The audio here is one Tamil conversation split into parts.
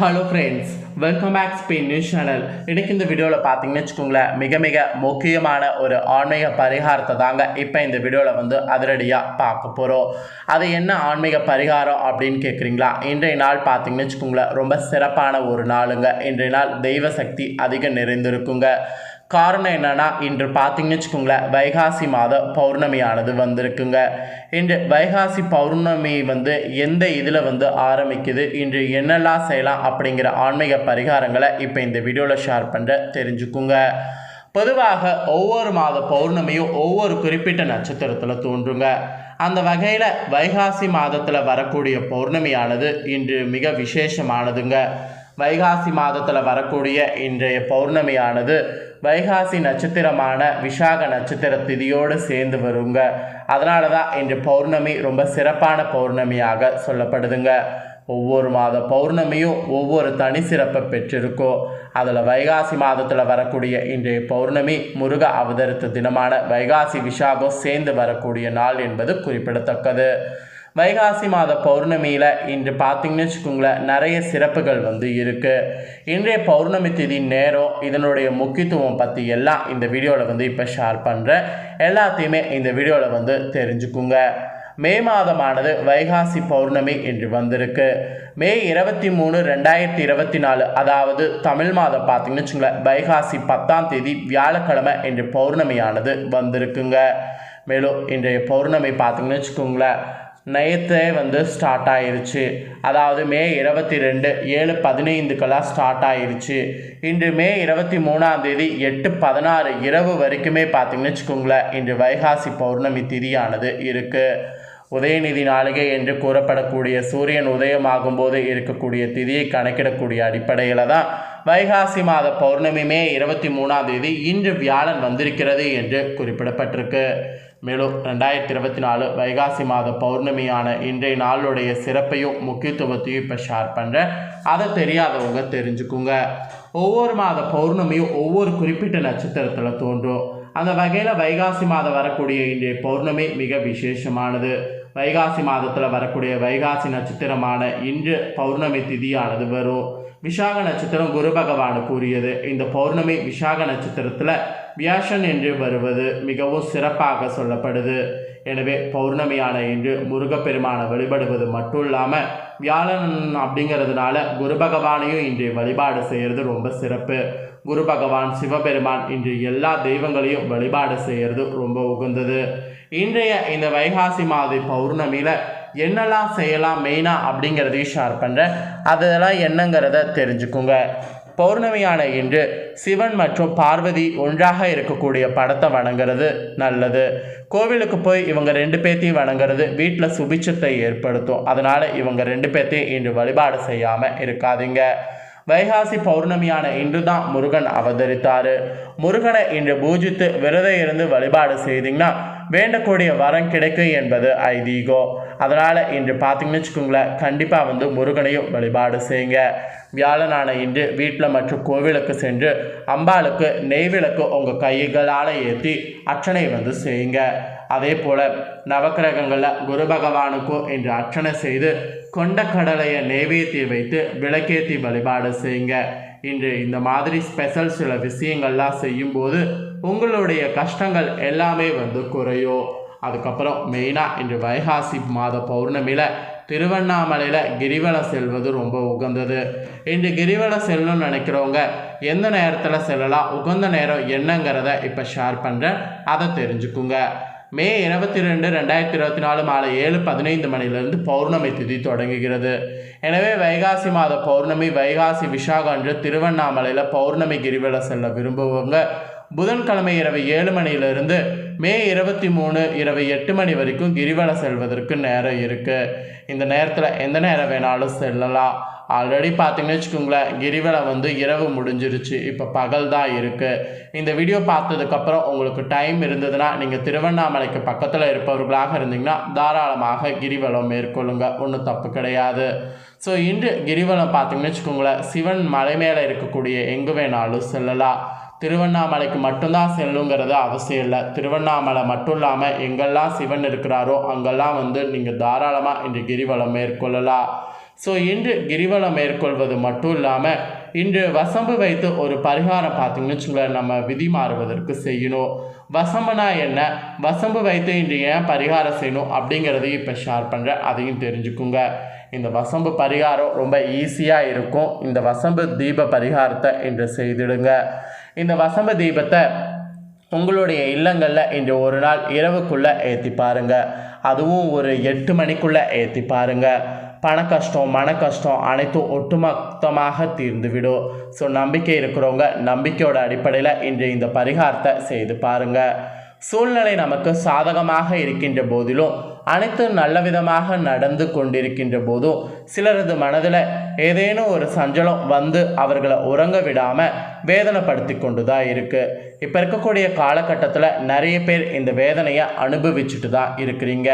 Hello friends welcome back Spain news channel இன்றைக்கு இந்த வீடியோவில் பார்த்தீங்கன்னு வச்சுக்கோங்களேன் மிக மிக முக்கியமான ஒரு ஆன்மீக பரிகாரத்தை தாங்க இப்போ இந்த வீடியோவில் வந்து அதிரடியாக பார்க்க போகிறோம் அது என்ன ஆன்மீக பரிகாரம் அப்படின்னு கேட்குறீங்களா இன்றைய நாள் பார்த்தீங்கன்னு வச்சுக்கோங்களேன் ரொம்ப சிறப்பான ஒரு நாளுங்க. இன்றைய நாள் தெய்வ சக்தி அதிகம் நிறைந்திருக்குங்க. காரணம் என்னன்னா இன்று பார்த்தீங்கன்னு வச்சுக்கோங்களேன் வைகாசி மாத பௌர்ணமியானது வந்திருக்குங்க. இன்று வைகாசி பௌர்ணமி வந்து எந்த இதில் வந்து ஆரம்பிக்குது இன்று என்னெல்லாம் செய்யலாம் அப்படிங்கிற ஆன்மீக பரிகாரங்களை இப்போ இந்த வீடியோவில் ஷேர் பண்ணுற தெரிஞ்சுக்குங்க. பொதுவாக ஒவ்வொரு மாத பௌர்ணமியும் ஒவ்வொரு குறிப்பிட்ட நட்சத்திரத்தில் தோன்றுங்க. அந்த வகையில் வைகாசி மாதத்தில் வரக்கூடிய பௌர்ணமியானது இன்று மிக விசேஷமானதுங்க. வைகாசி மாதத்தில் வரக்கூடிய இன்றைய பௌர்ணமியானது வைகாசி நட்சத்திரமான விசாக நட்சத்திர திதியோடு சேர்ந்து வருங்க. அதனால தான் இன்று பௌர்ணமி ரொம்ப சிறப்பான பௌர்ணமியாக சொல்லப்படுதுங்க. ஒவ்வொரு மாத பௌர்ணமியும் ஒவ்வொரு தனி சிறப்பை பெற்றிருக்கோ அதில் வைகாசி மாதத்தில் வரக்கூடிய இன்றைய பௌர்ணமி முருக அவதரித்த தினமான வைகாசி விசாகம் சேர்ந்து வரக்கூடிய நாள் என்பது குறிப்பிடத்தக்கது. வைகாசி மாத பௌர்ணமியில் இன்று பார்த்திங்கன்னு வச்சுக்கோங்களேன் நிறைய சிறப்புகள் வந்து இருக்குது இன்றைய பௌர்ணமி திதி நேரம் இதனுடைய முக்கியத்துவம் பற்றி எல்லாம் இந்த வீடியோவில் வந்து இப்போ ஷேர் பண்ணுறேன் எல்லாத்தையுமே இந்த வீடியோவில் வந்து தெரிஞ்சுக்குங்க. மே மாதமானது வைகாசி பௌர்ணமி என்று வந்திருக்கு. மே இருபத்தி மூணு ரெண்டாயிரத்தி இருபத்தி நாலு அதாவது தமிழ் மாதம் பார்த்தீங்கன்னு வச்சுங்களேன் வைகாசி பத்தாம் தேதி வியாழக்கிழமை என்று பௌர்ணமியானது வந்திருக்குங்க. மேலும் இன்றைய பௌர்ணமி பார்த்தீங்கன்னு வச்சுக்கோங்களேன் நேற்றே வந்து ஸ்டார்ட் ஆயிருச்சு. அதாவது மே இருபத்தி ரெண்டு ஏழு பதினைந்துக்கெல்லாம் ஸ்டார்ட் ஆயிருச்சு. இன்று மே இருபத்தி மூணாம் தேதி எட்டு பதினாறு இரவு வரைக்குமே பார்த்தீங்கன்னு வச்சுக்கோங்களேன் இன்று வைகாசி பௌர்ணமி திதியானது இருக்குது உதயநிதி நாளிகை என்று கூறப்படக்கூடிய சூரியன் உதயமாகும் போது இருக்கக்கூடிய திதியை கணக்கிடக்கூடிய அடிப்படையில் தான் வைகாசி மாத பௌர்ணமி மே இருபத்தி மூணாம் தேதி இன்று வியாழன் வந்திருக்கிறது என்று குறிப்பிடப்பட்டிருக்கு. மேலும் ரெண்டாயிரத்தி இருபத்தி நாலு வைகாசி மாத பௌர்ணமியான இன்றைய நாளுடைய சிறப்பையும் முக்கியத்துவத்தையும் இப்போ ஷேர் பண்ணுறேன் அதை தெரியாதவங்க தெரிஞ்சுக்குங்க. ஒவ்வொரு மாத பௌர்ணமியும் ஒவ்வொரு குறிப்பிட்ட நட்சத்திரத்தில் தோன்றும். அந்த வகையில் வைகாசி மாதம் வரக்கூடிய இன்றைய பௌர்ணமி மிக விசேஷமானது. வைகாசி மாதத்தில் வரக்கூடிய வைகாசி நட்சத்திரமான இன்று பௌர்ணமி திதியானது வரும். விஷாக நட்சத்திரம் குரு பகவான் கூறியது இந்த பௌர்ணமி விஷாக நட்சத்திரத்தில் வியாசன் என்று வருவது மிகவும் சிறப்பாக சொல்லப்படுது. எனவே பௌர்ணமியான இன்று முருகப்பெருமானை வழிபடுவது மட்டும் இல்லாமல் வியாழன் அப்படிங்கிறதுனால குரு பகவானையும் இன்று வழிபாடு செய்கிறது ரொம்ப சிறப்பு. குரு பகவான் சிவபெருமான் இன்று எல்லா தெய்வங்களையும் வழிபாடு செய்கிறது ரொம்ப உகந்தது. இன்றைய இந்த வைகாசி மாத பௌர்ணமியில் என்னெல்லாம் செய்யலாம் மெயினாக அப்படிங்கிறதையும் ஷேர் பண்ணுறேன் அதெல்லாம் என்னங்கிறத தெரிஞ்சுக்கோங்க. பௌர்ணமியான இன்று சிவன் மற்றும் பார்வதி ஒன்றாக இருக்கக்கூடிய படத்தை வணங்குறது நல்லது. கோவிலுக்கு போய் இவங்க ரெண்டு பேர்த்தையும் வணங்குறது வீட்டில் சுபிச்சத்தை ஏற்படுத்தும். அதனால் இவங்க ரெண்டு பேர்த்தையும் இன்று வழிபாடு செய்யாமல் இருக்காதீங்க. வைகாசி பௌர்ணமியான இன்று தான் முருகன் அவதரித்தார். முருகனை இன்று பூஜித்து விரதம் இருந்து வழிபாடு செய்தீங்கன்னா வேண்டக்கூடிய வரம் கிடைக்கும் என்பது ஐதீகம். அதனால் இன்று பார்த்தீங்கன்னு வச்சுக்கோங்களேன் கண்டிப்பாக வந்து முருகனையும் வழிபாடு செய்யுங்க. வியாழனான இன்று வீட்டில் மற்றும் கோவிலுக்கு சென்று அம்பாளுக்கு நெய்விளக்கு உங்கள் கைகளால் ஏற்றி அர்ச்சனை வந்து செய்யுங்க. அதே போல் நவக்கிரகங்களில் குரு பகவானுக்கும் இன்று அர்ச்சனை செய்து கொண்ட கடலையை நெய்வேத்தி வைத்து விளக்கேற்றி வழிபாடு செய்யுங்க. இன்று இந்த மாதிரி ஸ்பெஷல் சில விஷயங்கள்லாம் செய்யும்போது உங்களுடைய கஷ்டங்கள் எல்லாமே வந்து குறையும். அதுக்கப்புறம் மெயினாக இன்று வைகாசி மாத பௌர்ணமியில் திருவண்ணாமலையில் கிரிவலம் செல்வது ரொம்ப உகந்தது. இன்று கிரிவலம் செல்லணும்னு நினைக்கிறவங்க எந்த நேரத்தில் செல்லலாம் உகந்த நேரம் என்னங்கிறத இப்போ ஷேர் பண்ணுறேன் அதை தெரிஞ்சுக்குங்க. மே இருபத்தி ரெண்டு ரெண்டாயிரத்தி இருபத்தி நாலு மாலை ஏழு பதினைந்து மணிலிருந்து பௌர்ணமி திதி தொடங்குகிறது. எனவே வைகாசி மாத பௌர்ணமி வைகாசி விசாகம் திருவண்ணாமலையில் பௌர்ணமி கிரிவலம் செல்ல விரும்புவவங்க புதன்கிழமை இரவு ஏழு மணியிலிருந்து மே இருபத்தி மூணு இரவு எட்டு மணி வரைக்கும் கிரிவலம் செல்வதற்கு நேரம் இருக்குது இந்த நேரத்தில் எந்த நேரம் வேணாலும் செல்லலாம். ஆல்ரெடி பார்த்தீங்கன்னு வச்சுக்கோங்களேன் கிரிவலம் வந்து இரவு முடிஞ்சிருச்சு. இப்போ பகல் தான் இருக்குது இந்த வீடியோ பார்த்ததுக்கப்புறம் உங்களுக்கு டைம் இருந்ததுன்னா நீங்கள் திருவண்ணாமலைக்கு பக்கத்தில் இருப்பவர்களாக இருந்தீங்கன்னா தாராளமாக கிரிவலம் மேற்கொள்ளுங்க. ஒன்றும் தப்பு கிடையாது. ஸோ இன்று கிரிவலம் பார்த்தீங்கன்னு வச்சுக்கோங்களேன் சிவன் மலை மேலே இருக்கக்கூடிய எங்கே வேணாலும் செல்லலாம். திருவண்ணாமலைக்கு மட்டும்தான் செல்லுங்கிறது அவசியம் இல்லை. திருவண்ணாமலை மட்டும் இல்லாமல் எங்கெல்லாம் சிவன் இருக்கிறாரோ அங்கெல்லாம் வந்து நீங்கள் தாராளமாக இன்று கிரிவலம் மேற்கொள்ளலாம். ஸோ இன்று கிரிவலம் மேற்கொள்வது மட்டும் இல்லாமல் இன்று வசம்பு வைத்து ஒரு பரிகாரம் பார்த்தீங்கன்னு வச்சுங்களேன் நம்ம விதி மாறுவதற்கு செய்யணும். வசம்புனா என்ன? வசம்பு வைத்து இன்று ஏன் பரிகாரம் செய்யணும் அப்படிங்கிறதையும் இப்போ ஷேர் பண்ணுறேன் அதையும் தெரிஞ்சுக்குங்க. இந்த வசம்பு பரிகாரம் ரொம்ப ஈஸியாக இருக்கும். இந்த வசம்பு தீப பரிகாரத்தை இன்று செய்திடுங்க. இந்த வசம்பு தீபத்தை உங்களுடைய இல்லங்களில் இன்று ஒரு நாள் இரவுக்குள்ளே ஏற்றி பாருங்க. அதுவும் ஒரு எட்டு மணிக்குள்ளே ஏற்றி பாருங்கள் பண கஷ்டம் மன கஷ்டம் அனைத்தும் ஒட்டுமொத்தமாக தீர்ந்துவிடும். ஸோ நம்பிக்கை இருக்கிறவங்க நம்பிக்கையோட அடிப்படையில் இன்று இந்த பரிகாரத்தை செய்து பாருங்க. சூழ்நிலை நமக்கு சாதகமாக இருக்கின்ற போதிலும் அனைத்து நல்ல விதமாக நடந்து கொண்டிருக்கின்ற போதும் சிலரது மனதில் ஏதேனும் ஒரு சஞ்சலம் வந்து அவர்களை உறங்க விடாமல் வேதனைப்படுத்தி கொண்டு தான் இருக்குது இப்போ இருக்கக்கூடிய காலகட்டத்தில் நிறைய பேர் இந்த வேதனையை அனுபவிச்சுட்டு தான் இருக்கிறீங்க.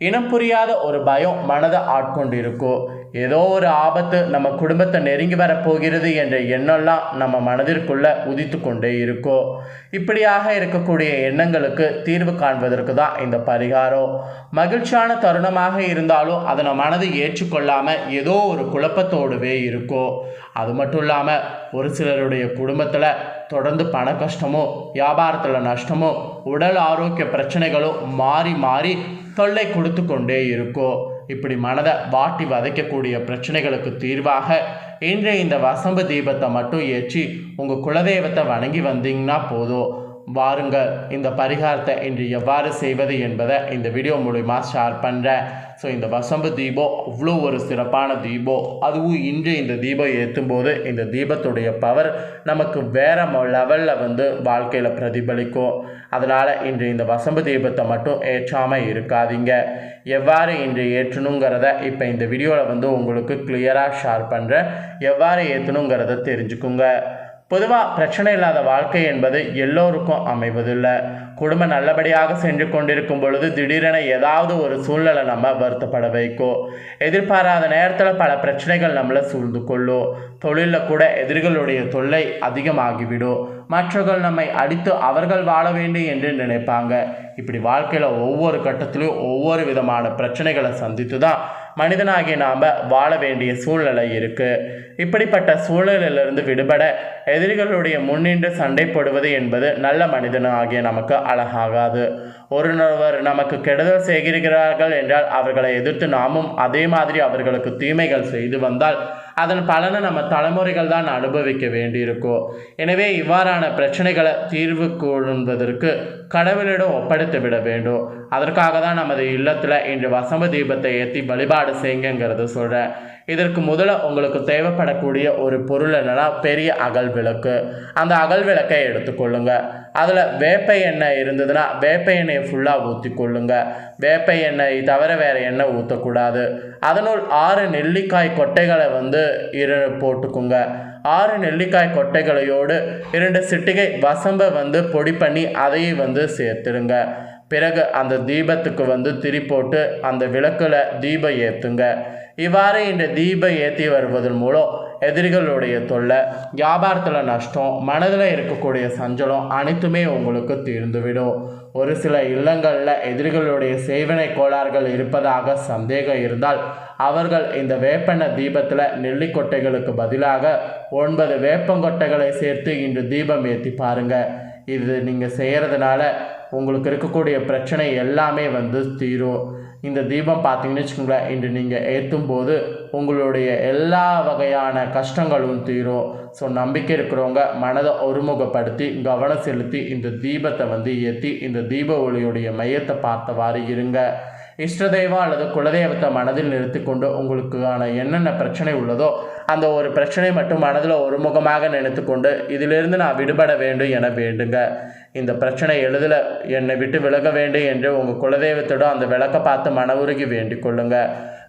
இனம் புரியாத ஒரு பயம் மனதை ஆட்கொண்டு இருக்கோ ஏதோ ஒரு ஆபத்து நம்ம குடும்பத்தை நெருங்கி வரப்போகிறது என்ற எண்ணம்லாம் நம்ம மனதிற்குள்ளே உதித்து கொண்டே இருக்கும் இப்படியாக இருக்கக்கூடிய எண்ணங்களுக்கு தீர்வு காண்பதற்கு தான் இந்த பரிகாரம். மகிழ்ச்சியான தருணமாக இருந்தாலும் அதனை மனது ஏற்றுக்கொள்ளாமல் ஏதோ ஒரு குழப்பத்தோடுவே இருக்கும் அது மட்டும் இல்லாமல் ஒரு சிலருடைய குடும்பத்தில் தொடர்ந்து பண கஷ்டமோ வியாபாரத்தில் நஷ்டமோ உடல் ஆரோக்கிய பிரச்சனைகளும் மாறி மாறி தொல்லை கொடுத்து கொண்டே இருக்கும் இப்படி மனதை வாட்டி வதைக்கக்கூடிய பிரச்சனைகளுக்கு தீர்வாக இன்றைய இந்த வசம்பு தீபத்தை மட்டும் ஏற்றி உங்கள் குலதெய்வத்தை வணங்கி வந்தீங்கன்னா போதும். வாருங்கள் இந்த பரிகாரத்தை இன்று எவ்வாறு செய்வது என்பதை இந்த வீடியோ மூலிமா ஷேர் பண்ணுறேன் ஸோ இந்த வசம்பு தீபம் அவ்வளோ ஒரு சிறப்பான தீபம். அதுவும் இன்று இந்த தீபம் ஏற்றும் போது இந்த தீபத்துடைய பவர் நமக்கு வேறு லெவலில் வந்து வாழ்க்கையில் பிரதிபலிக்கும். அதனால் இன்று இந்த வசம்பு தீபத்தை மட்டும் ஏற்றாமல் இருக்காதீங்க. எவ்வாறு இன்று ஏற்றணுங்கிறத இப்போ இந்த வீடியோவில் வந்து உங்களுக்கு கிளியராக ஷேர் பண்ணுறேன் எவ்வாறு ஏற்றணுங்கிறத தெரிஞ்சுக்குங்க. பொதுவாக பிரச்சனை இல்லாத வாழ்க்கை என்பது எல்லோருக்கும் அமைவதில்லை. குடும்பம் நல்லபடியாக சென்று கொண்டிருக்கும் பொழுது திடீரென ஏதாவது ஒரு சூழ்நிலை நம்ம வருத்தப்பட வைக்கும். எதிர்பாராத நேரத்தில் பல பிரச்சனைகள் நம்மளை சூழ்ந்து கொள்ளும். தொழிலில் கூட எதிரிகளுடைய தொல்லை அதிகமாகிவிடும். மற்றவர்கள் நம்மை அடித்து அவர்கள் வாழ வேண்டும் என்று நினைப்பாங்க. இப்படி வாழ்க்கையில் ஒவ்வொரு கட்டத்திலையும் ஒவ்வொரு விதமான பிரச்சனைகளை சந்தித்து தான் மனிதனாகிய நாம் வாழ வேண்டிய சூழ்நிலை இருக்குது இப்படிப்பட்ட சூழ்நிலையிலிருந்து விடுபட எதிரிகளுடைய முன்னின்று சண்டை போடுவது என்பது நல்ல மனிதனாகிய நமக்கு அழகாகாது. ஒருவர் நமக்கு கெடுதல் செய்கிறார்கள் என்றால் அவர்களை எதிர்த்து நாமும் அதே மாதிரி அவர்களுக்கு தீமைகள் செய்து வந்தால் அதன் பலனை நம்ம தலைமுறைகள் தான் அனுபவிக்க வேண்டியிருக்கும். எனவே இவ்வாறான பிரச்சனைகளை தீர்வு கொள்வதற்கு கடவுளிடம் ஒப்படைத்து விட வேண்டும். அதற்காக தான் நமது இல்லத்தில் இன்று வசம்ப தீபத்தை ஏற்றி வழிபாடு செய்யுங்கிறது சொல்கிறேன் இதற்கு முதல்ல உங்களுக்கு தேவைப்படக்கூடிய ஒரு பொருள் என்னென்னா பெரிய அகல் விளக்கு. அந்த அகல் விளக்கை எடுத்துக்கொள்ளுங்க. அதில் வேப்ப எண்ணெய் இருந்ததுன்னா வேப்ப எண்ணெயை ஃபுல்லாக ஊற்றி கொள்ளுங்க வேப்ப எண்ணெய் தவிர வேறு எண்ணெய் ஊற்றக்கூடாது அதனுள் ஆறு நெல்லிக்காய் கொட்டைகளை வந்து இரு போட்டுக்குங்க. ஆறு நெல்லிக்காய் கொட்டைகளையோடு இரண்டு சிட்டிகை வசம்பை வந்து பொடி பண்ணி அதையும் வந்து சேர்த்துடுங்க. பிறகு அந்த தீபத்துக்கு வந்து திரி போட்டு அந்த விளக்கில் தீபம் ஏற்றுங்க இவ்வாறு இந்த தீபம் ஏற்றி வருவதன் மூலம் எதிரிகளுடைய தொல்லை வியாபாரத்தில் நஷ்டம் மனதில் இருக்கக்கூடிய சஞ்சலம் அனைத்துமே உங்களுக்கு தீர்ந்துவிடும். ஒரு சில இல்லங்களில் எதிரிகளுடைய சேவனை கோளாறுகள் இருப்பதாக சந்தேகம் இருந்தால் அவர்கள் இந்த வேப்பெண்ண தீபத்தில் நெல்லிக்கொட்டைகளுக்கு பதிலாக ஒன்பது வேப்பங்கொட்டைகளை சேர்த்து இன்று தீபம் ஏற்றி பாருங்கள் இது நீங்கள் செய்கிறதுனால உங்களுக்கு இருக்கக்கூடிய பிரச்சனை எல்லாமே வந்து தீரும். இந்த தீபம் பார்த்தீங்கன்னு வச்சுக்கோங்களேன் இன்று நீங்கள் ஏற்றும் போது உங்களுடைய எல்லா வகையான கஷ்டங்களும் தீரும். ஸோ நம்பிக்கை இருக்கிறவங்க மனதை ஒருமுகப்படுத்தி கவனம் செலுத்தி இந்த தீபத்தை வந்து ஏற்றி இந்த தீப ஒளியுடைய மையத்தை பார்த்தவாறு இருங்க. இஷ்ட தெய்வம் அல்லது குலதெய்வத்தை மனதில் நிறுத்திக்கொண்டு உங்களுக்கான என்னென்ன பிரச்சனை உள்ளதோ அந்த ஒரு பிரச்சனை மட்டும் மனதில் ஒருமுகமாக நினைத்துக்கொண்டு இதிலிருந்து நான் விடுபட வேண்டும் என வேண்டுங்க. இந்த பிரச்சனை எளிதில் என்னை விட்டு விலக வேண்டும் என்று உங்கள் குலதெய்வத்திடம் அந்த விளக்கை பார்த்து மன உருகி வேண்டிக் கொள்ளுங்க.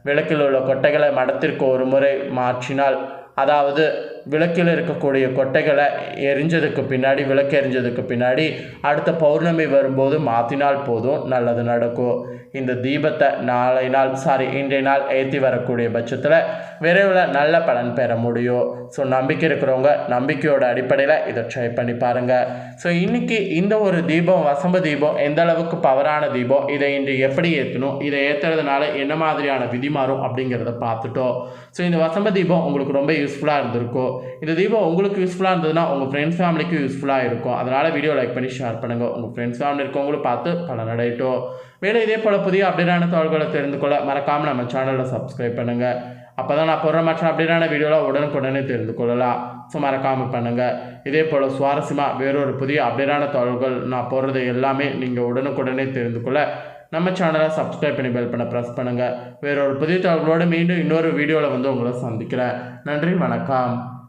விளக்கில் உள்ள கொட்டைகளை மடத்திற்கு ஒரு முறை மாற்றினால் அதாவது விளக்கில் இருக்கக்கூடிய கொட்டைகளை எரிஞ்சதுக்கு பின்னாடி விளக்கு எரிஞ்சதுக்கு பின்னாடி அடுத்த பௌர்ணமி வரும்போது மாற்றினால் போதும் நல்லது நடக்கும். இந்த தீபத்தை நாளை நாள் சாரி இன்றைய நாள் ஏற்றி வரக்கூடிய பட்சத்தில் விரைவில் நல்ல பலன் பெற முடியும். ஸோ நம்பிக்கை இருக்கிறவங்க நம்பிக்கையோட அடிப்படையில் இதை ட்ரை பண்ணி பாருங்கள் ஸோ இன்றைக்கி இந்த ஒரு தீபம் வசம்ப தீபம் எந்த அளவுக்கு பவரான தீபம் இதை இன்று எப்படி ஏற்றணும் இதை ஏற்றுறதுனால என்ன மாதிரியான விதி மாறும் அப்படிங்கிறத பார்த்துட்டோம். ஸோ இந்த வசம்ப தீபம் உங்களுக்கு ரொம்ப யூஸ்ஃபுல்லாக இருந்திருக்கும். இந்த தீபம் உங்களுக்கு யூஸ்ஃபுல்லாக இருந்ததுன்னா உங்கள் ஃப்ரெண்ட்ஸ் ஃபேமிலிக்கும் யூஸ்ஃபுல்லாக இருக்கும். அதனால் வீடியோ லைக் பண்ணி ஷேர் பண்ணுங்கள் உங்கள் ஃப்ரெண்ட்ஸ் ஃபேமிலி இருக்கவங்களும் பார்த்து பலனடையட்டும் மேலும் இதே போல் புதிய அப்டேட்டான தகவல்களை தெரிந்து கொள்ள மறக்காமல் நம்ம சேனலை சப்ஸ்கிரைப் பண்ணுங்கள் அப்போ தான் நான் போடுற மற்ற அப்டேட்டான வீடியோலாம் உடனுக்குடனே தெரிந்து கொள்ளலாம். ஸோ மறக்காமல் பண்ணுங்கள் இதே போல் சுவாரஸ்யமாக வேறொரு புதிய அப்டேட்டான தகவல்கள் நான் போடுறது எல்லாமே நீங்கள் உடனுக்குடனே தெரிந்து கொள்ள நம்ம சேனலை சப்ஸ்கிரைப் பண்ணி பெல் பண்ண ப்ரெஸ் பண்ணுங்கள் வேறொரு புதிய தகவலோடு மீண்டும் இன்னொரு வீடியோவில் வந்து உங்களை சந்திக்கிறேன். நன்றி வணக்கம்.